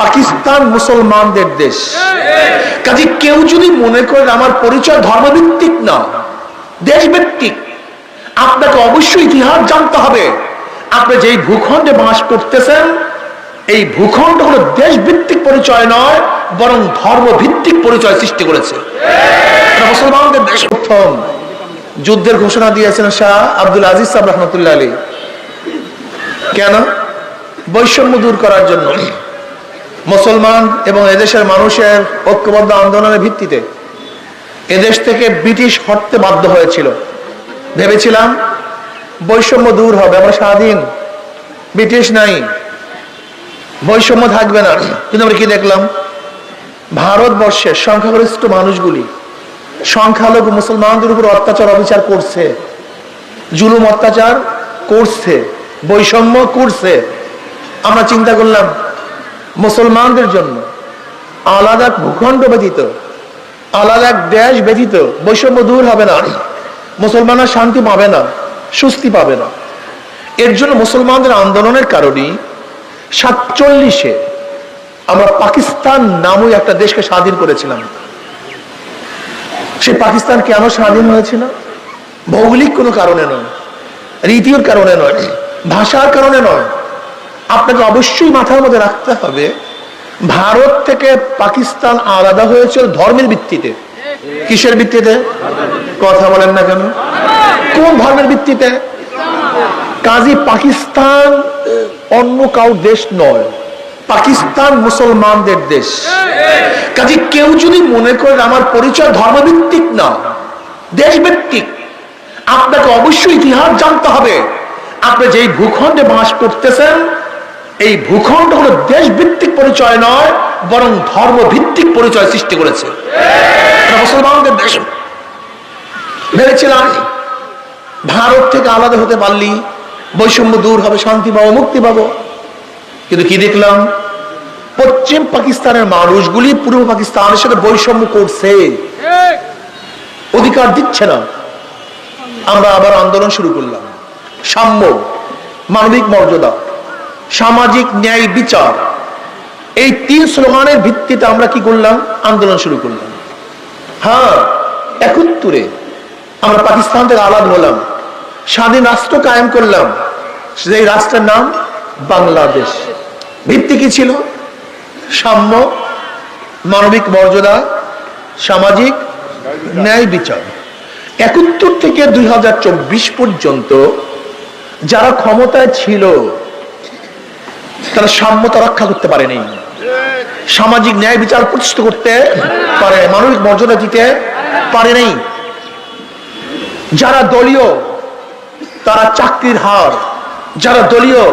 পাকিস্তান মুসলমানদের দেশ। কাজে কেউ যদি মনে করেন আমার পরিচয় ধর্মভিত্তিক না, দেশভিত্তিক, আপনাকে অবশ্যই ইতিহাস জানতে হবে। আপনি যেই ভূখণ্ডে বাস করতেছেন, এই ভূখণ্ড হলো দেশভিত্তিক পরিচয় নয়, বরং ধর্মভিত্তিক পরিচয় সৃষ্টি করেছে। মুসলমানদের দেশ। প্রথম যুদ্ধের ঘোষণা দিয়েছেন শাহ আব্দুল আজিজ সাহেব রহমতুল্লাহ আলী কেন? বৈষম্য দূর করার জন্য। মুসলমান এবং এদেশের মানুষের ঐক্যবদ্ধ আন্দোলনের ভিত্তিতে এদেশ থেকে ব্রিটিশ হটতে বাধ্য হয়েছিল। ভেবেছিলাম বৈষম্য দূর হবে, আমরা স্বাধীন, ব্রিটিশ নাই, বৈষম্য থাকবে না। কিন্তু আমরা কি দেখলাম? ভারতবর্ষের সংখ্যাগরিষ্ঠ মানুষগুলি সংখ্যালঘু মুসলমানদের উপর অত্যাচার, অবিচার করছে, জুলুম, অত্যাচার করছে, বৈষম্য করছে। আমরা চিন্তা করলাম মুসলমানদের জন্য আলাদা ভূখণ্ড ব্যতীত, আলাদা দেশ ব্যতীত বৈষম্য দূর হবে না। মুসলমানরা শান্তি পাবে না, স্বস্তি পাবে না। এর জন্য মুসলমানদের আন্দোলনের কারণেই সাতচল্লিশে আমরা পাকিস্তান নামই একটা দেশকে স্বাধীন করেছিলাম। সে পাকিস্তান কেন স্বাধীন হয়েছিল? ভৌগোলিক কোনো কারণে নয়, রীতির কারণে নয়, ভাষার কারণে নয় আপনাকে অবশ্যই মাথার মধ্যে রাখতে হবে, ভারত থেকে পাকিস্তান আলাদা হয়েছিল ধর্মের ভিত্তিতে। কিসের ভিত্তিতে? কথা বলেন না কেন? কোন ধর্মের ভিত্তিতে? কাজী পাকিস্তান অন্য কাউ দেশ নয়, পাকিস্তান মুসলমানদের দেশ। কাজে কেউ যদি মনে করেন আমার পরিচয় ধর্মভিত্তিক না, দেশভিত্তিক, আপনাকে অবশ্যই ইতিহাস জানতে হবে। আপনি যেই ভূখণ্ডে বাস করতেছেন এই ভূখণ্ড হলো দেশভিত্তিক পরিচয় নয়, বরং ধর্মভিত্তিক পরিচয় সৃষ্টি করেছে। মুসলমানদের দেশ। ভেবেছিলাম ভারত থেকে আলাদা হতে পারলি, বৈষম্য দূর হবে, শান্তি পাবো, মুক্তি পাবো। কিন্তু কি দেখলাম? পশ্চিম পাকিস্তানের মানুষগুলি পূর্ব পাকিস্তানের সাথে বৈষম্য করছে। অধিকার দিচ্ছে না। আমরা আবার আন্দোলন শুরু করলাম। সাম্য, মানবিক মর্যাদা। সামাজিক ন্যায় বিচার। এই তিন স্লোগানের ভিত্তিতে আমরা কি করলাম? আন্দোলন শুরু করলাম। হ্যাঁ একত্তরে আমরা পাকিস্তান থেকে আলাদা হলাম। স্বাধীন রাষ্ট্র কায়েম করলাম। সেই রাষ্ট্রের নাম বাংলাদেশ। ভিত্তি কি ছিল? সাম্য, মানবিক মর্যাদা, সামাজিক ন্যায় বিচার। একাত্তর থেকে দুই হাজার চব্বিশ পর্যন্ত যারা ক্ষমতায় ছিল তারা সাম্যতা রক্ষা করতে পারেনি। সামাজিক ন্যায় বিচার প্রতিষ্ঠা করতে পারে, মানবিক মর্যাদা দিতে পারে নাই যারা দলীয়, তারা চাকরির হার। যারা দলীয়,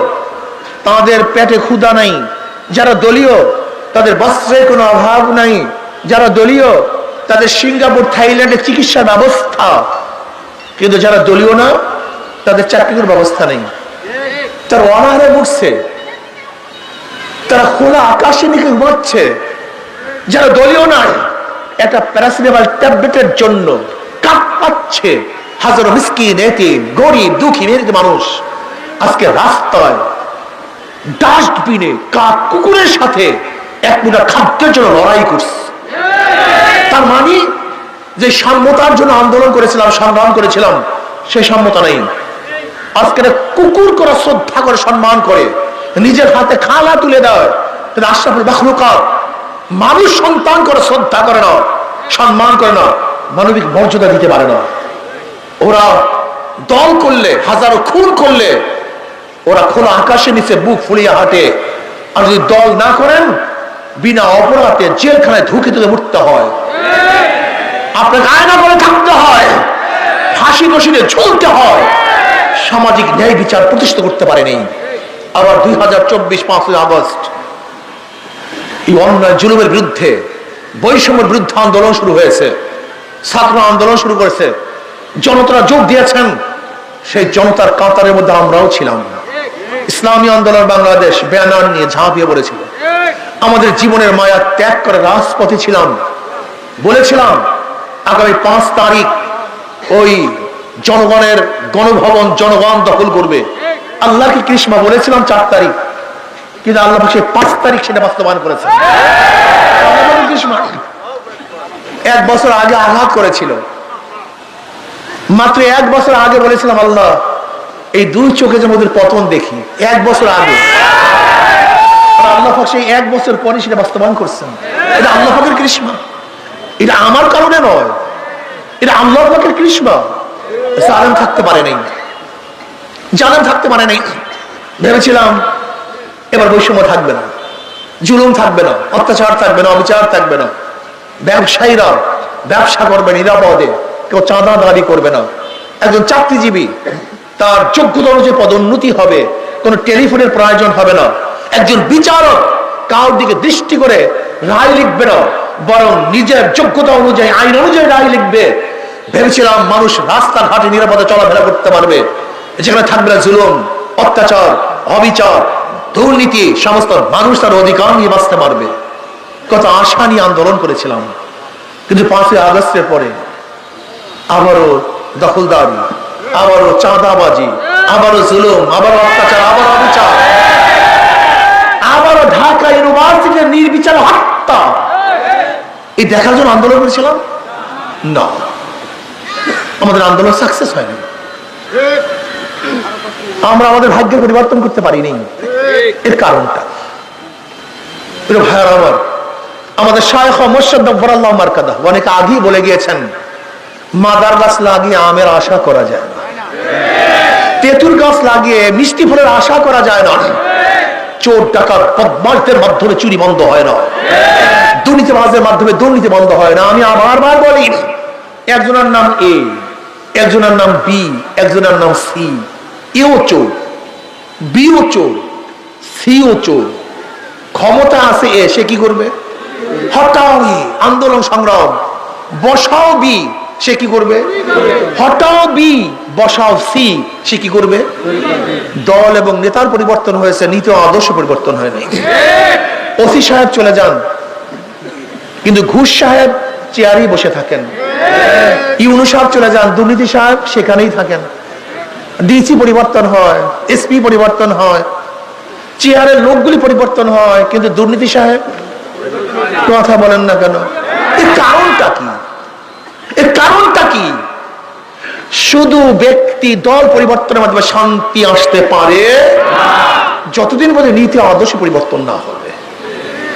তাদের পেটে ক্ষুধা নাই। যারা দলীয়, তাদের বস্ত্রের কোনো অভাব নাই। যারা দলীয়, তাদের সিঙ্গাপুর, থাইল্যান্ডে চিকিৎসা ব্যবস্থা। কিন্তু যারা দলীয় না, তাদের চাকরির ব্যবস্থা নেই। তার অনাহারে উঠছে তারা খোলা আকাশে দিকে ঘুমাচ্ছে। যারা দলীয় নয়, একটা প্যারাসিটামল ট্যাবলেটের জন্য কাঁপাচ্ছে। হাজারো মিসকিন এতে গরিব, দুঃখী মেরিত মানুষ আজকে রাস্তায় ডাস্টবিনে কাক কুকুরের সাথে এক মুঠা খাদ্যের জন্য লড়াই করছে। তার মানে যে সাম্যতার জন্য আন্দোলন করেছিলাম সংগ্রাম করেছিলাম, সে সাম্যতা নেই। আজকে কুকুর করে শ্রদ্ধা করে সম্মান করে নিজের হাতে খালা তুলে দেয় কিন্তু আশরাফুল মাখলুকাত মানুষ সন্তান করে শ্রদ্ধা করে না সম্মান করে না মানবিক মর্যাদা দিতে পারে না। ওরা দল করলে, হাজারো খুন করলে, ওরা খোলা আকাশের নিচে বুক ফুলিয়ে হাঁটে। আর যদি দল না করেন, বিনা অপরাধে জেলখানায় ধুকে তুলে মরতে হয়। আপনাকে আয়না করে থাকতে হয় ফাঁসি রশিদে ঝুলতে হয়। সামাজিক ন্যায় বিচার প্রতিষ্ঠা করতে পারেনি। আবার দুই হাজার চব্বিশ পাঁচই আগস্ট। এই অন্যায় জুলুমের বিরুদ্ধে বৈষম্যের বিরুদ্ধে আন্দোলন শুরু হয়েছে, ছাত্র আন্দোলন শুরু করেছে। জনতারা যোগ দিয়েছেন, সেই জনতার কাতারের মধ্যে আমরাও ছিলাম। ইসলামী আন্দোলন বাংলাদেশ ব্যানার নিয়ে ঝাঁপিয়ে পড়েছিল। আমাদের জীবনের মায়া ত্যাগ করে রাজপথে ছিলাম। বলেছিলাম, আগামী পাঁচ তারিখ ওই জনগণের গণভবন জনগণ দখল করবে। আল্লাহকে কৃষ্মা বলেছিলাম চার তারিখ। কিন্তু আল্লাহ সেই পাঁচ তারিখ সেটা বাস্তবায়ন করেছে। এক বছর আগে আঘাত করেছিল। মাত্র এক বছর আগে বলেছিলাম, আল্লাহ, এই দুই চোখে যে মোদের পতন দেখি। এক বছর আগে। আল্লাহ সেই এক বছর পরে সেটা বাস্তবায়ন করছেন এটা আল্লাহ পাকের কৃষ্মা এটা আমার কারণে নয়। এটা আল্লাহ পাকের কৃষ্মা জালেম থাকতে পারে নাই। জালেম থাকতে পারে নাই। ভেবেছিলাম, এবার বৈষম্য থাকবে না। জুলুম থাকবে না, অত্যাচার থাকবে না, অবিচার থাকবে না। ব্যবসায়ীরা ব্যবসা করবে নিরাপদে, কেউ চাঁদা দাবি করবে না। একজন চাকরিজীবী, তার যোগ্যতা অনুযায়ী পদোন্নতি হবে, কোনো টেলিফোনের প্রয়োজন হবে না। একজন বিচারক কার দিকে দৃষ্টি করে রায় লিখবে না, বরং নিজের যোগ্যতা অনুযায়ী, আইন অনুযায়ী রায় লিখবে। ভেবেছিলাম মানুষ রাস্তাঘাটে নিরাপদে চলাফেরা করতে পারবে। যেখানে থাকবে না জুলুম, অত্যাচার, অবিচার, দুর্নীতি, সমস্ত মানুষ তার অধিকার নিয়ে বাঁচতে পারবে। কত আশা নিয়ে আন্দোলন করেছিলাম। কিন্তু পাঁচই আগস্টের পরে আবারও দখলদারি, আবারও চাঁদাবাজি, আবারও জুলুম, আবারও অত্যাচার, আবারও অবিচার, আবারও ঢাকা ইউনিভার্সিটির নির্বিচার হত্যা। এই দেখার জন্য আন্দোলন করেছিলাম? না। আমাদের আন্দোলন সাকসেস হয়নি। আমরা আমাদের ভাগ্যের পরিবর্তন করতে পারিনি। এর কারণটা। আমাদের শায়খ মার্কাদা অনেক আগেই বলে গিয়েছেন, মাদার গাছ লাগিয়ে আমের আশা করা যায় না। তেঁতুল গাছ লাগিয়ে মিষ্টি ফলের আশা করা যায় না। চোর টাকার বদমাশদের মাধ্যমে চুরি বন্ধ হয় না। দুর্নীতিবাজের মাধ্যমে দুর্নীতি বন্ধ হয় না। আমি আবার বার বলি, একজনের নাম এ, একজনের নাম বি, একজনের নাম সি এও চোর বিও চোর সিও চোর। ক্ষমতা আছে এ, সে কি করবে? হটাও আন্দোলন সংগ্রাম। বসাও বি, সে কি করবে? হটাও বি, বসাও সি, সে কি করবে? দল এবং নেতার পরিবর্তন হয়েছে, নীতি আদর্শ পরিবর্তন হয়নি ওসি সাহেব চলে যান। কিন্তু ঘুষ সাহেব চেয়ারেই বসে থাকেন। ইউনু সাহেব চলে যান, দুর্নীতি সাহেব সেখানেই থাকেন। ডিসি পরিবর্তন হয় এসপি পরিবর্তন হয় চেয়ারের লোকগুলি পরিবর্তন হয়, কিন্তু দুর্নীতি সাহেব কথা বলেন না কেন? এর কারণটা কি? এর কারণটা কি? শুধু ব্যক্তি দল পরিবর্তনের মাধ্যমে শান্তি আসতে পারে, যতদিন পর্যন্ত নীতি আদর্শ পরিবর্তন না হবে।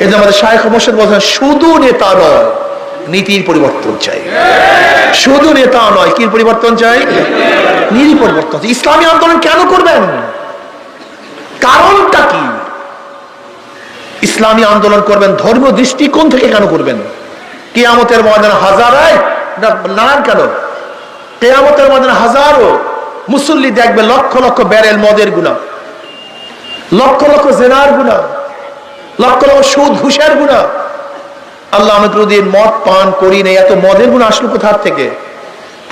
এটা আমাদের শাহেখ মোর্শেদ বলছেন, শুধু নেতা নয় নীতির পরিবর্তন চাই। শুধু নেতা নয়, কি পরিবর্তন চাই? নীতি পরিবর্তন ইসলামী আন্দোলন কেন করবেন? কারণটা কি? ইসলামী আন্দোলন করবেন ধর্ম দৃষ্টিকোণ থেকে কেন করবেন? কেয়ামতের ময়দানে হাজারায় নানান কেন? কেয়ামতের ময়দানে হাজারো মুসল্লি দেখবে লক্ষ লক্ষ ব্যারেল মদের গুণা, লক্ষ লক্ষ জেনার গুণা, লক্ষ লক্ষ সুদ ঘুষের গুণা আল্লাহ আমি কোনোদিন মদ পান করি নাই, এত মদের গুণ আসলো কোথার থেকে?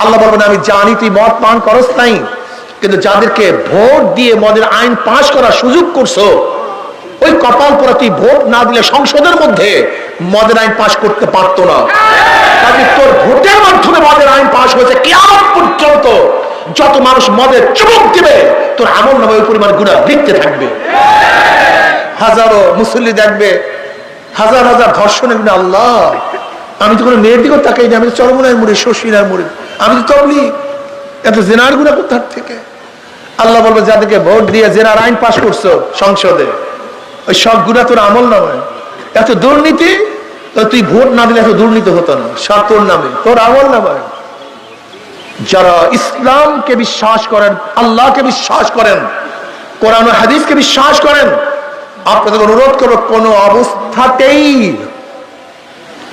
আল্লাহ বলবেন, আমি জানি তুই মদ পান করস নাই, কিন্তু যাদেরকে ভোট দিয়ে মদের আইন পাশ করার সুযোগ করছ, ওই কপাল পরে তুই ভোট না দিলে সংসদের মধ্যে মদের আইন পাশ করতে পারতো না। কাজে তোর ভোটের মাধ্যমে মদের আইন পাশ হয়েছে কেমন পর্যন্ত। যত মানুষ মদের চুমুক দিবে, তোর আমল নামে ওই পরিমাণ গুণা লিখতে থাকবে। হাজারো মুসল্লি দেখবে হাজার হাজার ধর্ষণের গুণা আল্লাহ। আমি তো কোনো মেয়ের দিকেও তাকাই না, আমি তো চরমনায় মুড়ি শশীনার মুড়ি। আমি তো তবলি। এত জেনার গুণা কোথার থেকে? আল্লাহ বলবে, যাদেরকে ভোট দিয়ে জেনার আইন পাশ করছ সংসদে, ওই সব গুণা তোর আমল নামে এত দুর্নীতি তুই ভোট না দিলে এত দুর্নীতি হতো না। সব তোর নামে, তোর আমল নামে যারা ইসলামকে বিশ্বাস করেন, আল্লাহকে বিশ্বাস করেন, কোরআন হাদিসকে বিশ্বাস করেন আপনাদের অনুরোধ করব কোন অবস্থাতেই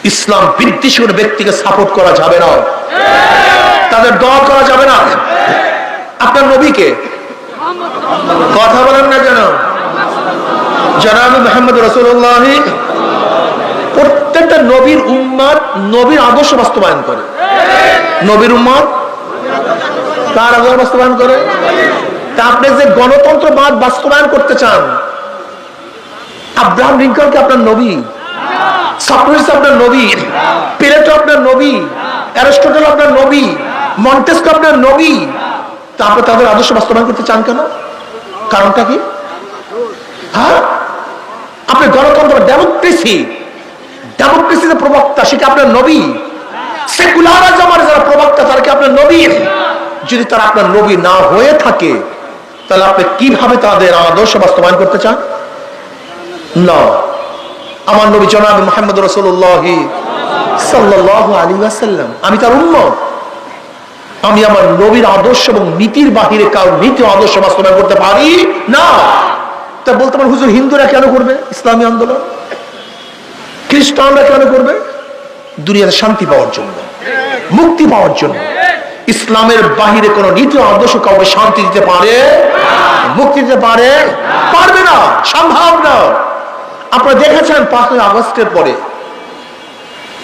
ইসলাম বিদ্বেষী ব্যক্তিকে সাপোর্ট করা যাবে না। তাদের দল করা যাবে না। আপনার নবীকে কথা বলেন না কেন? জনাব মোহাম্মদ রসুল্লাহ প্রত্যেকটা নবীর উম্মাদ নবীর আদর্শ বাস্তবায়ন করে। নবীর উম্মাদ তার আদর্শ বাস্তবায়ন করে। তা আপনি যে গণতন্ত্রবাদ বাস্তবায়ন করতে চান আব্রাহাম লিঙ্কনকে আপনার নবী? সক্রেটিস আপনার নবী? প্লেটো আপনার নবী? অ্যারিস্টটল আপনার নবী? মন্টেস্কো আপনার নবী? তা আপনি তাদের আদর্শ বাস্তবায়ন করতে চান কেন? কারণটা কি? হ্যাঁ? আপনি গণতন্ত্র ডেমোক্রেসি ডেমোক্রেসিতে প্রবক্তা, সে কি আপনার নবী? সেকুলারিজমের যারা প্রবক্তা, তারা কি আপনার নবী? যদি তারা আপনার নবী না হয়ে থাকে, তাহলে আপনি কীভাবে তাদের আদর্শ বাস্তবায়ন করতে চান? আমার নবী জনাব মোহাম্মদ রসুল্লাহ সাল্লাহ আমি তার উন্মত আমি আমার নবীর আদর্শ এবং নীতির বাহিরে কারও নীতি আদর্শ বাস্তবায়ন করতে পারি না। তা বলতে পারেন, হুজুর, হিন্দুরা কেন করবে? ইসলামী আন্দোলন? খ্রিস্টানরা কেন করবে? দুনিয়াতে শান্তি পাওয়ার জন্য, মুক্তি পাওয়ার জন্য। ইসলামের বাহিরে কোন নীতি আদর্শ কাউকে শান্তি দিতে পারে? মুক্তি দিতে পারে? পারবে না, সম্ভব না। আপনারা দেখেছেন পাঁচই আগস্টের পরে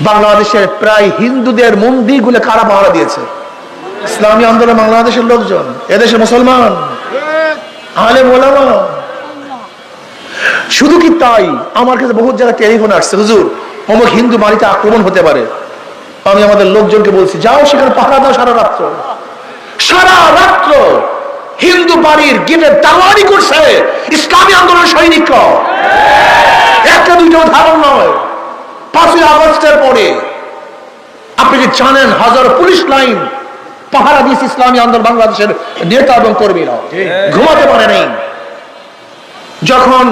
বাংলাদেশের প্রায় হিন্দুদের মন্দিরগুলো কারা পাহারা দিয়েছে? ইসলামী আন্দোলন, বাংলাদেশের লোকজন, এদেশে মুসলমান, আলেম, ওলামা। শুধু কি তাই? আমার কাছে বহুত জায়গায় টেলিফোন আসছে। হুজুর, অমুক হিন্দু বাড়িতে আক্রমণ হতে পারে। আমি আমাদের লোকজনকে বলছি, যাও সেখানে পাহারা দাও সারা রাত্র। সারা রাত্র হিন্দু বাড়ির গেটে দালালি করছে ইসলামী আন্দোলনের সৈনিক। একটা দুইটা উদাহরণ নয়। পাঁচই আগস্টের পরে, আপনি কি জানেন হাজার পুলিশ লাইন পাহারা দিয়েছে ইসলামী আন্দোলন বাংলাদেশের নেতা এবং কর্মীরা? ঘুমাতে পারে নাই। যখন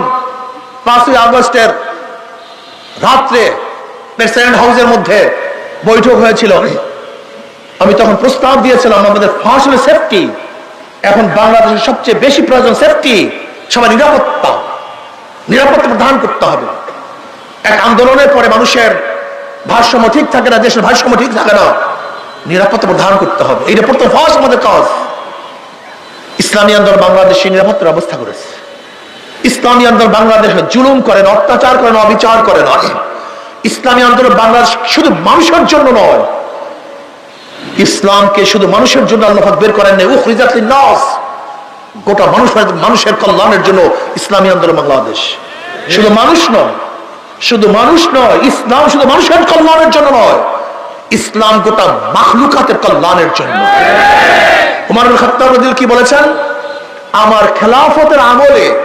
পাঁচই আগস্টের রাত্রে প্রেসিডেন্ট হাউসের মধ্যে বৈঠক হয়েছিল, আমি তখন প্রস্তাব দিয়েছিলাম আমাদের ফার্স্ট সেফটি এখন বাংলাদেশের সবচেয়ে বেশি প্রয়োজন সেফটি সবাই নিরাপত্তা। নিরাপত্তা প্রদান করতে হবে। এক আন্দোলনের পরে মানুষের ভারসাম্য ঠিক থাকে না, দেশের ভারসাম্য ঠিক থাকে না, নিরাপত্তা প্রদান করতে হবে। এইটা প্রথম ফার্স্ট আমাদের কাজ ইসলামী আন্দোলন বাংলাদেশে নিরাপত্তার ব্যবস্থা করেছে। ইসলামী আন্দোলন বাংলাদেশে জুলুম করেন অত্যাচার করেন অবিচার করেন ইসলামী আন্দোলন বাংলাদেশ শুধু মানুষের জন্য নয় ইসলামকে শুধু মানুষের জন্য আল্লাহাক বের করেন নাই, উখরিজাত লিন-নাস। গোটা মানুষের মানুষের কল্যাণের জন্য ইসলামী আন্দোলন বাংলাদেশ। শুধু মানুষ নয়, শুধু মানুষ নয়, ইসলাম শুধু মানুষের কল্যাণের জন্য নয়, ইসলাম গোটা মাখলুকাতের কল্যাণের জন্য। উমারুল খাত্তাব কি বলেছেন? আমার খেলাফতের আমলে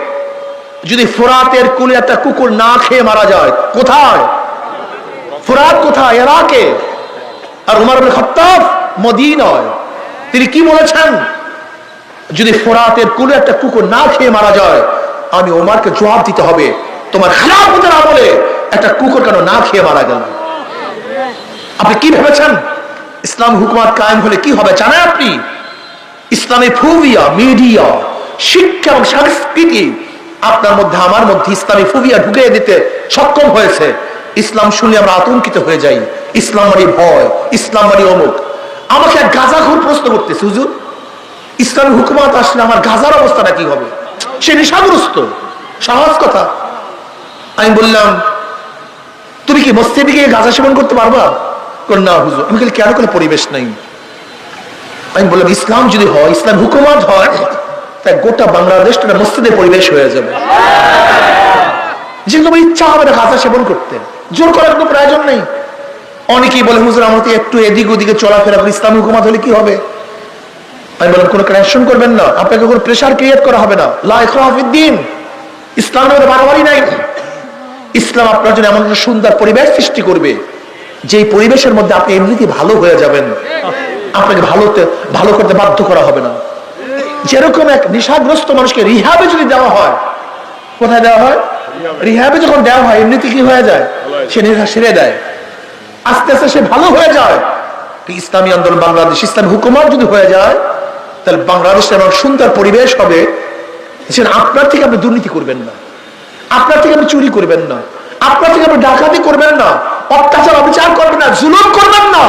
যদি ফোরাতের কুলে একটা কুকুর না খেয়ে মারা যায়, কোথায়? ফোরাত কোথায়? এরাকে? আর উমার খত্তাব তিনি কি বলেছেন? যদি ফোরাতের কুলে একটা কুকুর না খেয়ে মারা যায়, আমি ওমারকে জবাব দিতে হবে, তোমার খেলাফতের আমলে একটা কুকুর কেন না খেয়ে মারা গেল? আপনি কি ভেবেছেন? ইসলাম হুকুমাত কায়েম হলে কি হবে জানেন আপনি? ফুবিয়া, মিডিয়া, শিক্ষা এবং সংস্কৃতি আপনার মধ্যে, আমার মধ্যে ইসলামী ফুবিয়া ঢুকিয়ে দিতে সক্ষম হয়েছে। ইসলাম শুনলে আমরা আতঙ্কিত হয়ে যাই। ইসলাম মানে ভয়, ইসলাম মানে অমুক। আমাকে এক গাজাখোর প্রশ্ন করতেছে, হুজুর। ইসলামী হুকুমাত আসলে আমার গাজার অবস্থাটা কি হবে? সে নেশাগ্রস্ত। সহজ কথা। আমি বললাম, তুমি কি মসজিদে গিয়ে গাঁজা সেবন করতে পারবা? না হুজুর, আমি বলি কেন কোনো পরিবেশ নাই? আমি বললাম, ইসলাম যদি হয়, ইসলাম হুকুমাত হয়, তাই গোটা বাংলাদেশটা একটা মসজিদের পরিবেশ হয়ে যাবে। যে তোমার ইচ্ছা হবে না গাঁজা সেবন করতে। জোর করার কোনো প্রয়োজন নেই। অনেকেই বলে, হুজুর, আমরা তো একটু এদিক ওদিকে চলাফেরা করি, ইসলাম হুকুমাত হলে কি হবে? আমি বললাম, কোনো ক্রেশন করবেন না, আপনাকে কোনো প্রেশার ক্রিয়েট করা হবে না। লাইফিদ্দিন ইসলামের বাড়াবাড়ি নাই। ইসলাম আপনার জন্য এমন একটা সুন্দর পরিবেশ সৃষ্টি করবে, যেই পরিবেশের মধ্যে আপনি এমনিতে ভালো হয়ে যাবেন। আপনাকে ভালোতে, ভালো করতে বাধ্য করা হবে না। যেরকম এক নেশাগ্রস্ত মানুষকে রিহাবে যদি দেওয়া হয়, কোথায় দেওয়া হয়? রিহাবে যখন দেওয়া হয়, এমনিতে কি হয়ে যায়? সে নেশা সেরে দেয়। আস্তে আস্তে সে ভালো হয়ে যায়। ইসলামী আন্দোলন বাংলাদেশ? ইসলামী হুকুমাত যদি হয়ে যায়, তাহলে বাংলাদেশে এমন সুন্দর পরিবেশ হবে আপনার থেকে আপনি দুর্নীতি করবেন না। আপনার থেকে আপনি চুরি করবেন না। আপনার থেকে আপনি ডাকাতি করবেন না। অত্যাচার, অবিচার করবেন না। জুলুম করবেন না।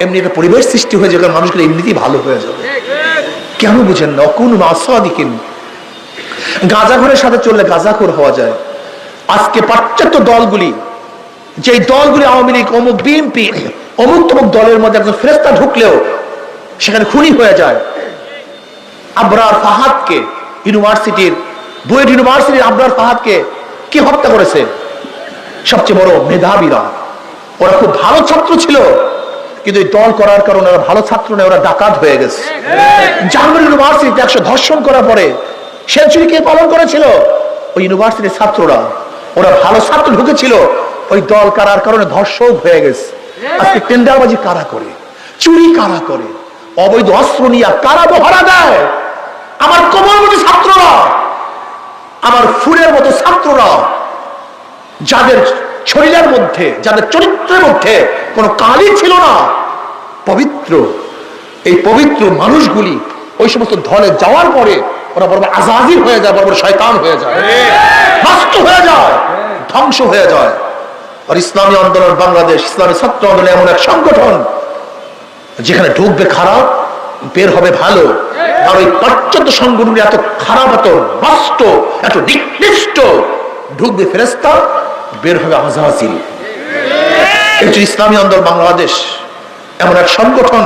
এমনি একটা পরিবেশ সৃষ্টি হয়ে যাবে, মানুষগুলো এমনিতেই ভালো হয়ে যাবে। কেন বুঝেন না? কোন মাসাদিকিন। গাঁজা ঘরের সাথে চললে গাঁজাখোর হওয়া যায়। আজকে পাশ্চাত্য দলগুলি যে দলগুলি আওয়ামী লীগ, অমুক বিএনপি, অমুক তমুক দলের মধ্যে একজন ফেরেস্তা ঢুকলেও সেখানে খুনি হয়ে যায়। আবরার ফাহাদকে ইউনিভার্সিটির, বুয়েট ইউনিভার্সিটির আবরার ফাহাদকে কি হত্যা করেছে? সবচেয়ে বড় মেধাবীরা। ওরা খুব ভালো ছাত্র ছিল, কিন্তু এই দল করার কারণে ওরা ভালো ছাত্র নয়, ওরা ডাকাত হয়ে গেছে। জাহাঙ্গীর ইউনিভার্সিটিতে একশো ধর্ষণ করার পরে সেঞ্চুরি কে পালন করেছিল? ওই ইউনিভার্সিটির ছাত্ররা। ওরা ভালো ছাত্র ঢুকেছিল ওই দল কারার কারণে ধর্ষক হয়ে গেছে। আজকে টেন্ডারবাজি কারা করে? চুরি কারা করে? অবৈধ অস্ত্র নিয়ে কারা বহরা দেয়? আমার কোমলমতি ছাত্ররা আমার ফুলের মতো ছাত্ররা যাদের শরীরের মধ্যে যাদের চরিত্রের মধ্যে কোনো কালি ছিল না পবিত্র। এই পবিত্র মানুষগুলি ওই সমস্ত দলে যাওয়ার পরে ওরা বড় আজাদির হয়ে যায় বড় বড় শয়তান হয়ে যায়। নষ্ট হয়ে যায় ধ্বংস হয়ে যায়। আর ইসলামী আন্দোলন বাংলাদেশ ইসলামী ছাত্র আন্দোলন এমন এক সংগঠন যেখানে ঢুকবে খারাপ বের হবে ভালো। আর ওই পাশ্চাত্য সংগঠনগুলি এত খারাপ এত নষ্ট এত নিকৃষ্ট ঢুকবে ফেরেস্তা বের হবে আজাজিল। এই ইসলামী আন্দোলন বাংলাদেশ এমন এক সংগঠন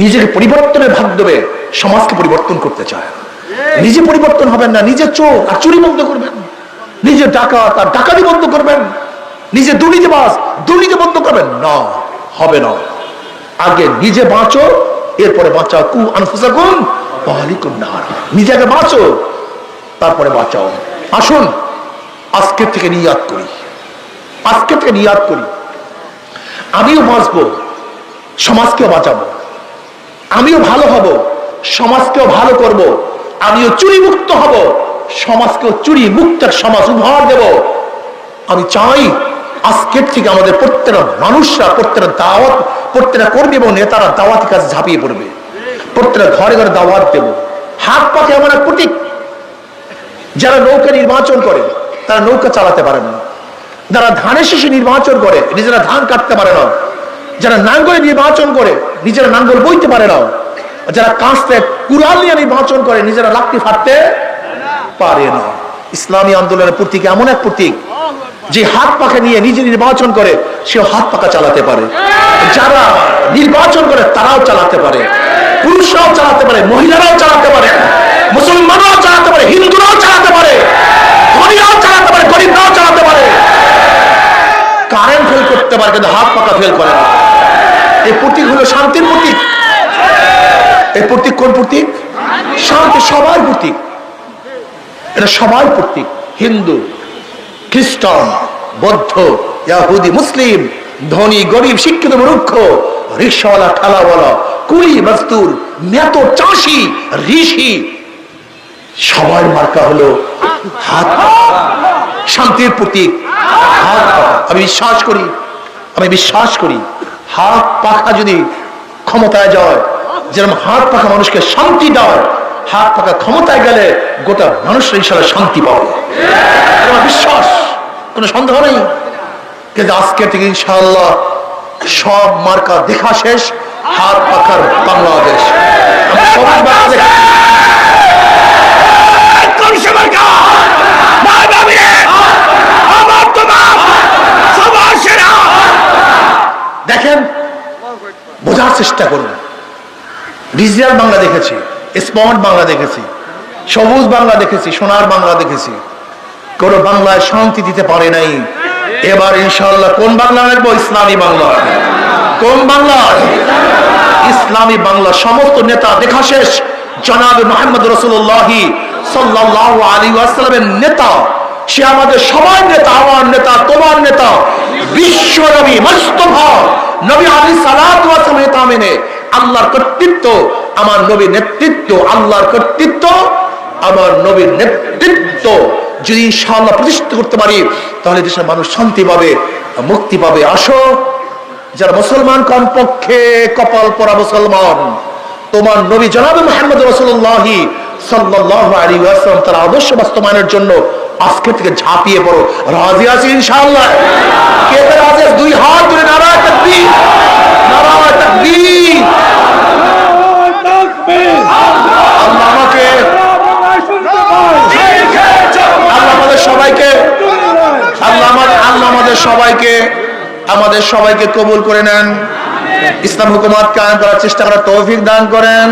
নিজের পরিবর্তনের ভাগ দেবে সমাজকে পরিবর্তন করতে চায় নিজে পরিবর্তন হবেন না নিজে চোখ আর চুরি বন্ধ করবেন। নিজে ডাকাত আর ডাকাতি বন্ধ করবেন। নিজে দুর্নীতিবাজ দুর্নীতি বন্ধ করবেন। না, হবে না। আগে নিজে বাঁচো, এরপরে বাঁচাও। কু নার নিজে আগে বাঁচো, তারপরে বাঁচাও। আসুন, আজকে থেকে নিয়াত করি। আজকে থেকে নিয়াত করি। আমিও বাঁচবো, সমাজকেও বাঁচাবো। আমিও ভালো হব, সমাজকেও ভালো করব। আমিও চুরি মুক্ত হব, সমাজকেও চুরি মুক্তের সমাজ উপহার দেব। আমি চাই আজকের থেকে আমাদের প্রত্যেকটা মানুষরা, প্রত্যেকটা দাওয়াত, প্রত্যেকটা কর্মী এবং নেতারা দাওয়াতি কাজে ঝাঁপিয়ে পড়বে। প্রত্যেকটা ঘরে ঘরে দাওয়াত দেব। হাত পাকে এমন এক প্রতীক। যারা নৌকা নির্বাচন করে, তারা নৌকা চালাতে পারে না। যারা ধানের শিশু নির্বাচন করে, নিজেরা ধান কাটতে পারে না। যারা নাঙ্গলে নির্বাচন করে, নিজেরা নাঙ্গল বইতে পারে না। যারা কাঁচতে, কুড়াল নিয়ে নির্বাচন করে, নিজেরা লাকড়ি ফাটতে পারে না। ইসলামী আন্দোলনের প্রতীক এমন এক প্রতীক। যে হাত পাখা নিয়ে নিজে নির্বাচন করে, সেও হাত পাখা চালাতে পারে। যারা নির্বাচন করে, তারাও চালাতে পারে। পুরুষরাও চালাতে পারে, মহিলারাও চালাতে পারে, মুসলমানরাও চালাতে পারে, হিন্দুরাও চালাতে পারে, ধনীরাও চালাতে পারে, গরিবরাও চালাতে পারে। কারেন্ট ফেল করতে পারে, কিন্তু হাত পাকা ফেল করে না। এই প্রতীক হলো শান্তির প্রতীক। এই প্রতীক কোন প্রতীক? শান্তি সবার প্রতীক। এটা সবার প্রতীক, হিন্দু। খ্রিস্টান, বৌদ্ধ, ইয়াহুদি, মুসলিম, ধনী, গরিব, শিক্ষিত, মূর্খ, রিক্সাওয়ালা, ঠালাওয়ালা কুলি মজদুর মেত চাষি, ঋষি, সবার মার্কা হলো হাত। শান্তির প্রতীক। আমি বিশ্বাস করি, আমি বিশ্বাস করি, হাত পাখা যদি ক্ষমতায় যায়, যেরকম হাত পাখা মানুষকে শান্তি দেয় হাত পাখা ক্ষমতায় গেলে গোটা মানুষের ইনশাল্লাহ শান্তি পাবে। আমার বিশ্বাস কোনো সন্দেহ নেই। কিন্তু আজকে থেকে ইনশাআল্লাহ সব মার্কা দেখা শেষ হাত পাখার বাংলাদেশ। সবাই বাংলাদেশ। দেখেন বোঝার চেষ্টা করুন। ডিজিটাল বাংলা দেখেছি। স্মার্ট বাংলা দেখেছি, সবুজ বাংলা দেখেছি, সোনার বাংলা দেখেছি। কোন বাংলায় শান্তি দিতে পারে নাই। এবার ইনশাল্লাহ কোন বাংলা রাখব? ইসলামী বাংলা। কোন বাংলা? ইসলামী বাংলা। সমস্ত নেতা, দেখা শেষ। জনাব মোহাম্মদ রসুল্লাহি সাল্লাহ নেতা। সে আমাদের সবার নেতা, আমার নেতা, তোমার নেতা। বিশ্ব নবী মস্তফা নবী আলী সালাত নেতা মেনে আল্লাহর কর্তৃত্ব আমার নবীর নেতৃত্ব, আল্লাহর কর্তৃত্ব, আমার নবীর নেতৃত্ব। যদি ইনশাআল্লাহ প্রতিষ্ঠিত করতে পারি, তাহলে দেশের মানুষ শান্তি পাবে, মুক্তি পাবে। আসো, যারা মুসলমান কমপক্ষে কপাল পরা মুসলমান, তোমার নবী জনাবে মোহাম্মদ রসুল্লাহি সাল্লাহ আলী ওয়াসাল্লাম তার আদর্শ বাস্তবায়নের জন্য আজকে থেকে ঝাঁপিয়ে পড়ো। রাজি আছি ইনশাআল্লাহ? কে রাজি দুই হাত ধরে নারায় তাকবীর। নারায় তাকবীর আল্লাহ আমাকে আল্লাহ আমাদের সবাইকে, আল্লাহ আল্লাহ আমাদের সবাইকে আমাদের সবাইকে কবুল করে নেন। ইসলাম হুকুমাত কায়েম করার চেষ্টা করার তৌফিক দান করেন।